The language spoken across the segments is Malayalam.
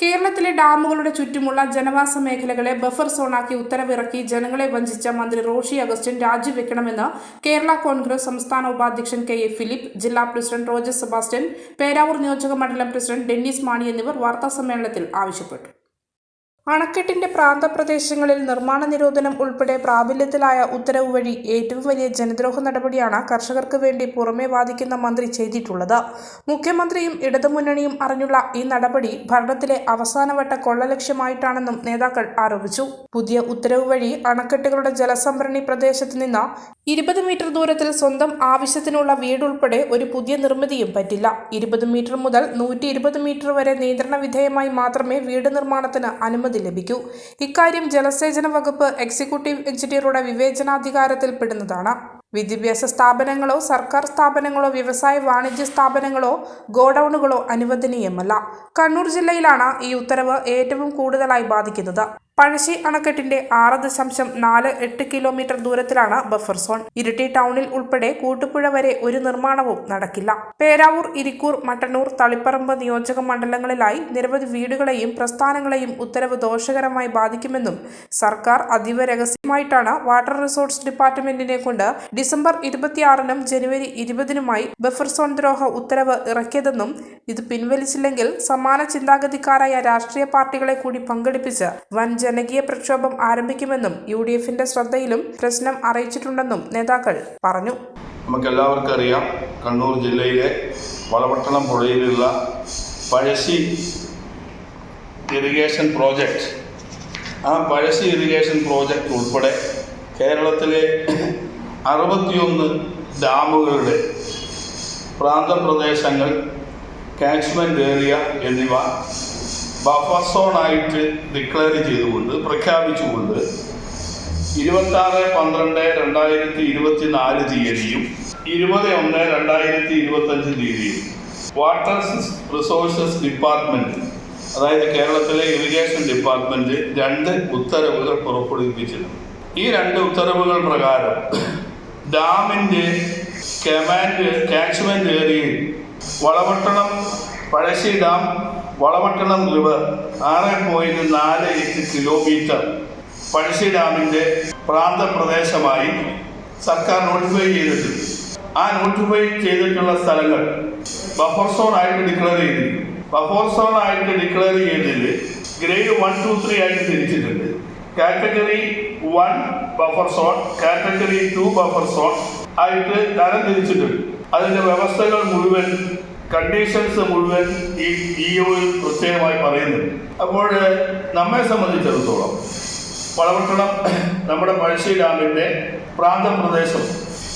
കേരളത്തിലെ ഡാമുകളുടെ ചുറ്റുമുള്ള ജനവാസ മേഖലകളെ ബഫർ സോണാക്കി ഉത്തരവിറക്കി ജനങ്ങളെ വഞ്ചിച്ച മന്ത്രി റോഷി അഗസ്റ്റിൻ രാജിവെക്കണമെന്ന് കേരള കോൺഗ്രസ് സംസ്ഥാന ഉപാധ്യക്ഷൻ കെ എ ഫിലിപ്പ് ജില്ലാ പ്രസിഡന്റ് റോജർ സെബാസ്റ്റ്യൻ പേരാവൂർ നിയോജക മണ്ഡലം പ്രസിഡന്റ് ഡെന്നിസ് മാണി എന്നിവർ വാർത്താസമ്മേളനത്തിൽ ആവശ്യപ്പെട്ടു. അണക്കെട്ടിന്റെ പ്രാന്തപ്രദേശങ്ങളിൽ നിർമ്മാണ നിരോധനം ഉൾപ്പെടെ പ്രാബല്യത്തിലായ ഉത്തരവ് വഴി ഏറ്റവും വലിയ ജനദ്രോഹ നടപടിയാണ് കർഷകർക്ക് വേണ്ടി പുറമേ വാദിക്കുന്ന മന്ത്രി ചെയ്തിട്ടുള്ളത്. മുഖ്യമന്ത്രിയും ഇടതുമുന്നണിയും അറിഞ്ഞുള്ള ഈ നടപടി ഭരണത്തിലെ അവസാനവട്ട കൊള്ളലക്ഷ്യമായിട്ടാണെന്നും നേതാക്കൾ ആരോപിച്ചു. പുതിയ ഉത്തരവ് വഴി അണക്കെട്ടുകളുടെ ജലസംഭരണി പ്രദേശത്ത് നിന്ന് ഇരുപത് മീറ്റർ ദൂരത്തിൽ സ്വന്തം ആവശ്യത്തിനുള്ള വീടുൾപ്പെടെ ഒരു പുതിയ നിർമ്മിതിയും പറ്റില്ല. ഇരുപത് മീറ്റർ മുതൽ നൂറ്റി മീറ്റർ വരെ നിയന്ത്രണ വിധേയമായി മാത്രമേ വീട് നിർമ്മാണത്തിന് അനുമതി ലഭിക്കൂ. ഇക്കാര്യം ജലസേചന വകുപ്പ് എക്സിക്യൂട്ടീവ് എഞ്ചിനീയറുടെ വിവേചനാധികാരത്തിൽപ്പെടുന്നതാണ്. വിദ്യാഭ്യാസ സ്ഥാപനങ്ങളോ സർക്കാർ സ്ഥാപനങ്ങളോ വ്യവസായ വാണിജ്യ സ്ഥാപനങ്ങളോ ഗോഡൌണുകളോ അനുവദനീയമല്ല. കണ്ണൂർ ജില്ലയിലാണ് ഈ ഉത്തരവ് ഏറ്റവും കൂടുതലായി ബാധിക്കുന്നത്. പഴശ്ശി അണക്കെട്ടിന്റെ ആറ് ദശാംശം നാല് എട്ട് കിലോമീറ്റർ ദൂരത്തിലാണ് ബഫർ സോൺ. ഇരിട്ടി ടൗണിൽ ഉൾപ്പെടെ കൂട്ടുപുഴ വരെ ഒരു നിർമ്മാണവും നടക്കില്ല. പേരാവൂർ ഇരിക്കൂർ മട്ടന്നൂർ തളിപ്പറമ്പ് നിയോജക മണ്ഡലങ്ങളിലായി നിരവധി വീടുകളെയും പ്രസ്ഥാനങ്ങളെയും ഉത്തരവ് ദോഷകരമായി ബാധിക്കുമെന്നും സർക്കാർ അതീവ രഹസ്യമായിട്ടാണ് വാട്ടർ റിസോഴ്സ് ഡിപ്പാർട്ട്മെന്റിനെ കൊണ്ട് ഡിസംബർ ഇരുപത്തിയാറിനും ജനുവരി ഇരുപതിനുമായി ബഫർ സോൺ ദ്രോഹ ഉത്തരവ് ഇറക്കിയതെന്നും ഇത് പിൻവലിച്ചില്ലെങ്കിൽ സമാന ചിന്താഗതിക്കാരായ രാഷ്ട്രീയ പാർട്ടികളെ കൂടി പങ്കെടുപ്പിച്ച് വൻ ജനകീയ പ്രക്ഷോഭം ആരംഭിക്കുമെന്നും യു ഡി എഫിന്റെ ശ്രദ്ധയിലും പ്രശ്നം അറിയിച്ചിട്ടുണ്ടെന്നും നേതാക്കൾ പറഞ്ഞു. നമുക്കെല്ലാവർക്കും അറിയാം കണ്ണൂർ ജില്ലയിലെ വളപട്ടണം പുഴയിലുള്ള പഴശ്ശി ഇറിഗേഷൻ പ്രോജക്റ്റ് ആ പഴശ്ശി ഇറിഗേഷൻ പ്രോജക്റ്റ് ഉൾപ്പെടെ കേരളത്തിലെ അറുപത്തിയൊന്ന് ഡാമുകളുടെ പ്രാന്തപ്രദേശങ്ങൾ കാച്ച്മെന്റ് ഏരിയ എന്നിവ ബഫർ സോണായിട്ട് ഡിക്ലെയർ ചെയ്തുകൊണ്ട് പ്രഖ്യാപിച്ചുകൊണ്ട് ഇരുപത്തി ആറ് പന്ത്രണ്ട് രണ്ടായിരത്തി ഇരുപത്തി നാല് തീയതിയും ഇരുപത് ഒന്ന് രണ്ടായിരത്തി ഇരുപത്തഞ്ച് തീയതിയും വാട്ടർ റിസോഴ്സസ് ഡിപ്പാർട്ട്മെന്റ് അതായത് കേരളത്തിലെ ഇറിഗേഷൻ ഡിപ്പാർട്ട്മെന്റ് രണ്ട് ഉത്തരവുകൾ പുറപ്പെടുവിപ്പിച്ചിട്ടുണ്ട് ഈ രണ്ട് ഉത്തരവുകൾ പ്രകാരം ഡാമിന്റെ കമാൻഡ് കാച്ച്മെന്റ് ഏരിയയിൽ വളപട്ടണം പഴശ്ശി ഡാം വളപട്ടണം റിവർ ആറ് പോയിന്റ് നാല് എട്ട് കിലോമീറ്റർ പഴശ്ശി ഡാമിന്റെ പ്രാന്തപ്രദേശമായി സർക്കാർ നോട്ടിഫൈ ചെയ്തിട്ടുണ്ട്. ആ നോട്ടിഫൈ ചെയ്തിട്ടുള്ള സ്ഥലങ്ങൾ ബഫർ സോൺ ആയിട്ട് ഡിക്ലെയർ ചെയ്തിട്ടുണ്ട് ബഫർ സോൺ ആയിട്ട് ഡിക്ലെയർ ചെയ്തതിൽ ഗ്രേഡ് വൺ ടു ത്രീ ആയിട്ട് തിരിച്ചിട്ടുണ്ട്. Category one buffer zone category two buffer zone ആയിട്ട് തരം തിരിച്ചിട്ടുണ്ട്. അതിന്റെ വ്യവസ്ഥകൾ മുഴുവൻ കണ്ടീഷൻസ് മുഴുവൻ ഈ ഇ ഒയിൽ പ്രത്യേകമായി പറയുന്നുണ്ട്. അപ്പോൾ നമ്മെ സംബന്ധിച്ചിടത്തോളം വളവട്ടണം നമ്മുടെ പഴശ്ശി ഡാമിന്റെ പ്രാന്തപ്രദേശം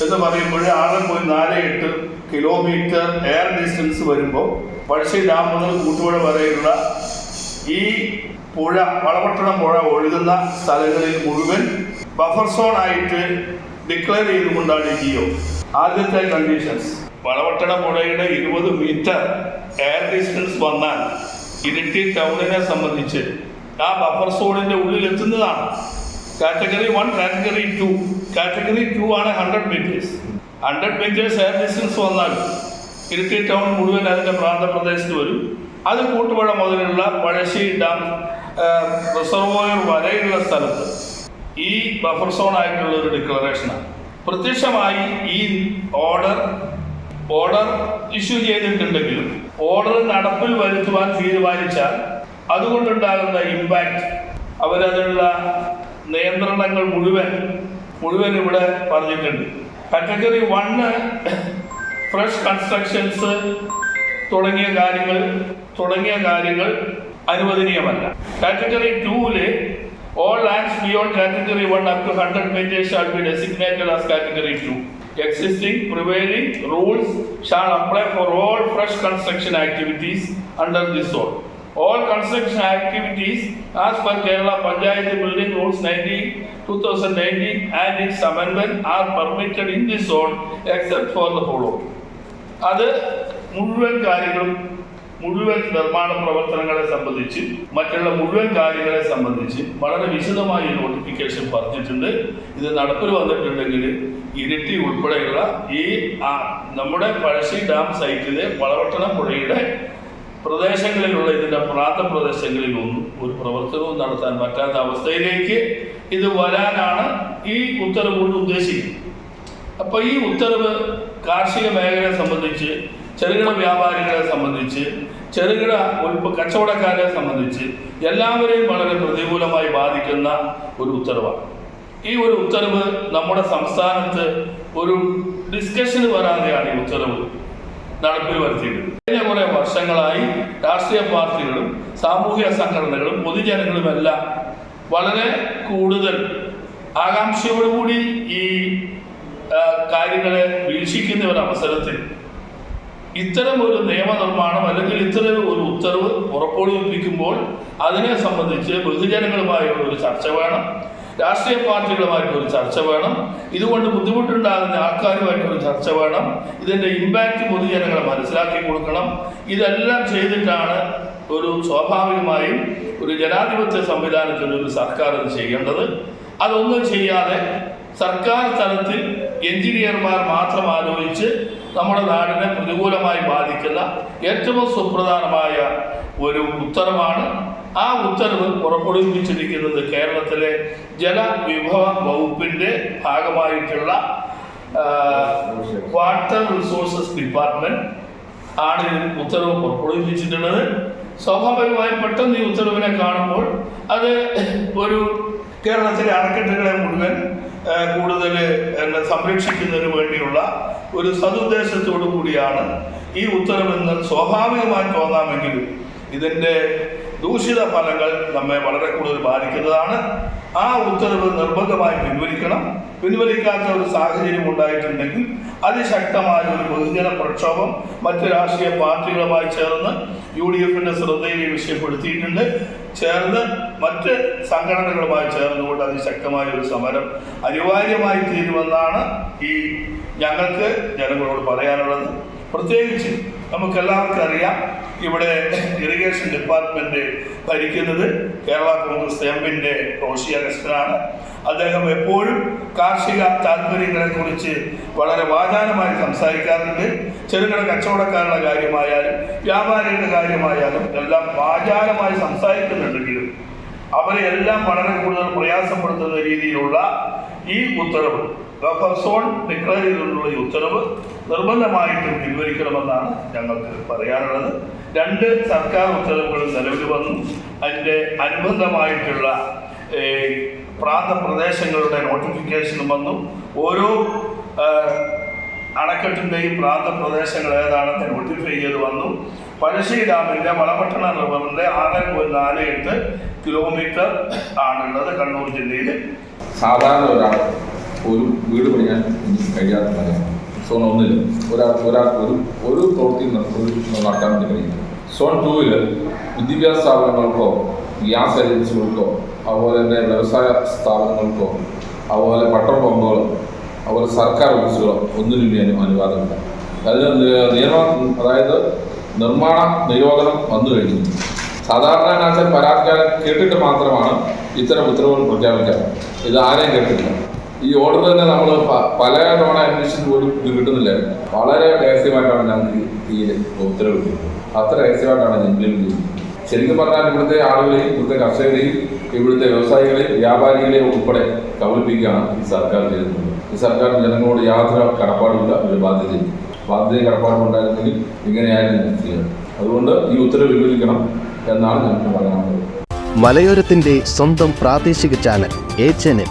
എന്ന് പറയുമ്പോൾ ആറ് പോയി നാല് എട്ട് കിലോമീറ്റർ എയർ ഡിസ്റ്റൻസ് വരുമ്പോൾ പഴശ്ശി ഡാം മുതൽ കൂട്ടുപുഴ വരെയുള്ള ഈ പുഴ വളപട്ടണം പുഴ ഒഴുകുന്ന സ്ഥലങ്ങളിൽ മുഴുവൻ ബഫർ സോൺ ആയിട്ട് ഡിക്ലെയർ ചെയ്തുകൊണ്ടാണ് ഈ ജിയോ ആദ്യത്തെ കണ്ടീഷൻസ് വളപട്ടണം പുഴയുടെ ഇരുപത് മീറ്റർ എയർ ഡിസ്റ്റൻസ് വന്നാൽ ഇരിട്ടി ടൗണിനെ സംബന്ധിച്ച് ആ ബഫർ സോണിന്റെ ഉള്ളിൽ എത്തുന്നതാണ്. Category one category two category two ആണ് hundred meters hundred meters air distance വന്നാൽ ഇരിട്ടി ടൗൺ മുഴുവൻ അതിന്റെ പ്രാന്തപ്രദേശത്ത് വരും. അത് കൂട്ടുപുഴ മുതലുള്ള പഴശ്ശി ഡാം റിസർവോയർ വരെയുള്ള സ്ഥലത്ത് ഈ ബഫർ സോൺ ആയിട്ടുള്ള ഒരു ഡിക്ലറേഷനാണ് പ്രത്യക്ഷമായി ഈ ഓർഡർ ഓർഡർ ഇഷ്യൂ ചെയ്തിട്ടുണ്ടെങ്കിലും ഓർഡർ നടപ്പിൽ വരുത്തുവാൻ തീരുമാനിച്ചാൽ അതുകൊണ്ടുണ്ടാകുന്ന ഇമ്പാക്റ്റ് അവരതിനുള്ള നിയന്ത്രണങ്ങൾ മുഴുവൻ മുഴുവൻ ഇവിടെ പറഞ്ഞിട്ടുണ്ട്. കാറ്റഗറി വണ്ണ് ഫ്രഷ് കൺസ്ട്രക്ഷൻസ് തുടങ്ങിയ കാര്യങ്ങൾ തുടങ്ങിയ കാര്യങ്ങൾ അനുവദനീയമല്ല. കാറ്റഗറി ടൂവിൽ all lands beyond category one up to hundred meters shall be designated as category two existing prevailing rules shall apply for all fresh construction activities under this zone. All construction activities as per Kerala Panchayat Building Rules 19, 2019 and its amendment are permitted in this zone except for the following. അത് മുഴുവൻ കാര്യങ്ങളും മുഴുവൻ നിർമ്മാണ പ്രവർത്തനങ്ങളെ സംബന്ധിച്ച് മറ്റുള്ള മുഴുവൻ കാര്യങ്ങളെ സംബന്ധിച്ച് വളരെ വിശദമായി നോട്ടിഫിക്കേഷൻ പറഞ്ഞിട്ടുണ്ട്. ഇത് നടപ്പിൽ വന്നിട്ടുണ്ടെങ്കിൽ ഇരിട്ടി ഉൾപ്പെടെയുള്ള ഈ നമ്മുടെ പഴശ്ശി ഡാം സൈറ്റിലെ വളവട്ടണം പുഴയുടെ പ്രദേശങ്ങളിലുള്ള ഇതിന്റെ പ്രാന്ത പ്രദേശങ്ങളിലൊന്നും ഒരു പ്രവർത്തനവും നടത്താൻ പറ്റാത്ത അവസ്ഥയിലേക്ക് ഇത് വരാനാണ് ഈ ഉത്തരവ് കൊണ്ട് ഉദ്ദേശിക്കുന്നത്. അപ്പോൾ ഈ ഉത്തരവ് കാർഷിക മേഖലയെ സംബന്ധിച്ച് ചെറുകിട വ്യാപാരികളെ സംബന്ധിച്ച് ചെറുകിട ഉൽപ്പ കച്ചവടക്കാരെ സംബന്ധിച്ച് എല്ലാവരെയും വളരെ പ്രതികൂലമായി ബാധിക്കുന്ന ഒരു ഉത്തരവാണ്. ഈ ഒരു ഉത്തരവ് നമ്മുടെ സംസ്ഥാനത്ത് ഒരു ഡിസ്കഷന് വരാതെയാണ് ഈ ഉത്തരവ് നടപ്പിൽ വരുത്തിയിട്ടുള്ളത് കഴിഞ്ഞ കുറെ വർഷങ്ങളായി രാഷ്ട്രീയ പാർട്ടികളും സാമൂഹിക സംഘടനകളും പൊതുജനങ്ങളും എല്ലാം വളരെ കൂടുതൽ ആകാംക്ഷയോടുകൂടി ഈ കാര്യങ്ങളെ വീക്ഷിക്കുന്ന ഒരു അവസരത്തിൽ ഇത്തരം ഒരു നിയമനിർമ്മാണം അല്ലെങ്കിൽ ഇത്തരം ഒരു ഉത്തരവ് പുറപ്പെടുവിപ്പിക്കുമ്പോൾ അതിനെ സംബന്ധിച്ച് ബഹുജനങ്ങളുമായുള്ള ഒരു ചർച്ച വേണം. രാഷ്ട്രീയ പാർട്ടികളുമായിട്ട് ഒരു ചർച്ച വേണം. ഇതുകൊണ്ട് ബുദ്ധിമുട്ടുണ്ടാകുന്ന ആൾക്കാരുമായിട്ട് ഒരു ചർച്ച വേണം. ഇതിന്റെ ഇമ്പാക്റ്റ് പൊതുജനങ്ങളെ മനസ്സിലാക്കി കൊടുക്കണം. ഇതെല്ലാം ചെയ്തിട്ടാണ് ഒരു സ്വാഭാവികമായും ഒരു ജനാധിപത്യ സംവിധാനത്തിൽ ഒരു സർക്കാർ അത് ചെയ്യേണ്ടത്. അതൊന്നും ചെയ്യാതെ സർക്കാർ തലത്തിൽ എഞ്ചിനീയർമാർ മാത്രം ആലോചിച്ച് നമ്മുടെ നാടിനെ പ്രതികൂലമായി ബാധിക്കുന്ന ഏറ്റവും സുപ്രധാനമായ ഒരു ഉത്തരവാണ് ആ ഉത്തരവ് പുറപ്പെടുവിപ്പിച്ചിരിക്കുന്നത് കേരളത്തിലെ ജലവിഭവ വകുപ്പിന്റെ ഭാഗമായിട്ടുള്ള വാട്ടർ റിസോഴ്സസ് ഡിപ്പാർട്ട്മെന്റ് ആണ് ഉത്തരവ് പുറപ്പെടുവിപ്പിച്ചിട്ടുള്ളത് സ്വാഭാവികമായും പെട്ടെന്ന് ഈ ഉത്തരവിനെ കാണുമ്പോൾ അത് ഒരു കേരളത്തിലെ അണക്കെട്ടുകളെ മുഴുവൻ കൂടുതൽ എന്നെ സംരക്ഷിക്കുന്നതിന് വേണ്ടിയുള്ള ഒരു സതുദ്ദേശത്തോടു കൂടിയാണ് ഈ ഉത്തരവെന്ന് സ്വാഭാവികമായി തോന്നാമെങ്കിലും ഇതിന്റെ ദൂഷിത ഫലങ്ങൾ നമ്മെ വളരെ കൂടുതൽ ബാധിക്കുന്നതാണ്. ആ ഉത്തരവ് നിർബന്ധമായി പിൻവലിക്കണം. പിൻവലിക്കാത്ത ഒരു സാഹചര്യം ഉണ്ടായിട്ടുണ്ടെങ്കിൽ അതിശക്തമായ ഒരു പൊതുജന പ്രക്ഷോഭം മറ്റു രാഷ്ട്രീയ പാർട്ടികളുമായി ചേർന്ന് യു ഡി എഫിന്റെ ശ്രദ്ധയിൽ വിഷയപ്പെടുത്തിയിട്ടുണ്ട്. ചേർന്ന് മറ്റ് സംഘടനകളുമായി ചേർന്നുകൊണ്ട് അതിശക്തമായ ഒരു സമരം അനിവാര്യമായി തീരുമെന്നാണ് ഈ ഞങ്ങൾക്ക് ജനങ്ങളോട് പറയാനുള്ളത്. പ്രത്യേകിച്ച് നമുക്കെല്ലാവർക്കും അറിയാം ഇവിടെ ഇറിഗേഷൻ ഡിപ്പാർട്ട്മെന്റ് ഭരിക്കുന്നത് കേരള കോൺഗ്രസ് എമ്മിന്റെ റോഷി അഗസ്റ്റനാണ്. അദ്ദേഹം എപ്പോഴും കാർഷിക താല്പര്യങ്ങളെ കുറിച്ച് വളരെ വാചാലമായി സംസാരിക്കാറുണ്ട്. ചെറുകിട കച്ചവടക്കാരുടെ കാര്യമായാലും വ്യാപാരികളുടെ കാര്യമായാലും എല്ലാം വാചാലമായി സംസാരിക്കുന്നുണ്ടെങ്കിലും അവരെ എല്ലാം വളരെ കൂടുതൽ പ്രയാസപ്പെടുത്തുന്ന രീതിയിലുള്ള ഈ ഉത്തരവ് ബഫർ സോൺ ഡിക്ലെയർ ഈ ഉത്തരവ് നിർബന്ധമായിട്ടും പിൻവലിക്കണമെന്നാണ് ഞങ്ങൾക്ക് പറയാനുള്ളത്. രണ്ട് സർക്കാർ ഉത്തരവുകളും നിലവിൽ വന്നു. അതിന്റെ അനുബന്ധമായിട്ടുള്ള ഏഹ്, പ്രാന്ത പ്രദേശങ്ങളുടെ നോട്ടിഫിക്കേഷനും വന്നു. ഓരോ അണക്കെട്ടിന്റെയും പ്രാന്ത പ്രദേശങ്ങൾ ഏതാണെന്ന് നോട്ടിഫൈ ചെയ്ത് വന്നു. പഴശ്ശി ഡാമിന്റെ വളപട്ടണ റിവറിന്റെ ആറ് പോയിന്റ് നാല് എട്ട് കിലോമീറ്റർ ആണുള്ളത് കണ്ണൂർ ജില്ലയിൽ സാധാരണ ഒരാൾ ഒരു വീട് പണിയാൻ കഴിയാത്ത കാര്യമാണ് സോൺ ഒന്നിൽ ഒരാൾ ഒരാൾ ഒരു ഒരു പ്രവൃത്തി നട- നടത്താൻ വേണ്ടി കഴിയും സോൺ ടൂവിൽ വിദ്യാഭ്യാസ സ്ഥാപനങ്ങൾക്കോ ഗ്യാസ് ഏജൻസികൾക്കോ അതുപോലെ തന്നെ വ്യവസായ സ്ഥാപനങ്ങൾക്കോ അതുപോലെ പട്ടർ പമ്പുകളോ അതുപോലെ സർക്കാർ ഓഫീസുകളോ ഒന്നിനും അനു അനുവാദമില്ല. അതിന് നിയമ അതായത് നിർമ്മാണ നിരോധനം വന്നു കഴിഞ്ഞു. സാധാരണ പരാതിക്കാരൻ കേട്ടിട്ട് മാത്രമാണ് ഇത്തരം ഉത്തരവുകൾ പ്രഖ്യാപിക്കാറ്. ഇത് ആരെയും കേട്ടിട്ടില്ല. ഈ ഓർഡർ തന്നെ നമ്മൾ പല തവണ അന്വേഷിച്ചിട്ട് പോലും ഇത് കിട്ടുന്നില്ലായിരുന്നു. വളരെ രഹസ്യമായിട്ടാണ് ഞങ്ങൾക്ക് ഈ ഉത്തരവ് കിട്ടുന്നത് അത്ര രഹസ്യമായിട്ടാണ് ഇംപ്ലിമെന്റ് ചെയ്യുന്നത് ശരിക്കും പറഞ്ഞാൽ ഇവിടുത്തെ ആളുകളെയും ഇവിടുത്തെ കർഷകരെയും ഇവിടുത്തെ വ്യവസായികളെയും വ്യാപാരികളെയും ഉൾപ്പെടെ കബളിപ്പിക്കുകയാണ് ഈ സർക്കാർ ചെയ്തിട്ടുള്ളത്. ഈ സർക്കാർ ജനങ്ങളോട് യാതൊരു കടപ്പാടുമില്ല ഒരു ബാധ്യതയില്ല ബാധ്യത കടപ്പാടുണ്ടായിരുന്നെങ്കിൽ ഇങ്ങനെയായിരുന്നു ചെയ്യുന്നത് അതുകൊണ്ട് ഈ ഉത്തരവ് പിൻവലിക്കണം എന്നാണ് ഞങ്ങൾക്ക് പറയാനുള്ളത്. മലയോരത്തിന്റെ സ്വന്തം പ്രാദേശിക ചാനൽ എ ചാനൽ.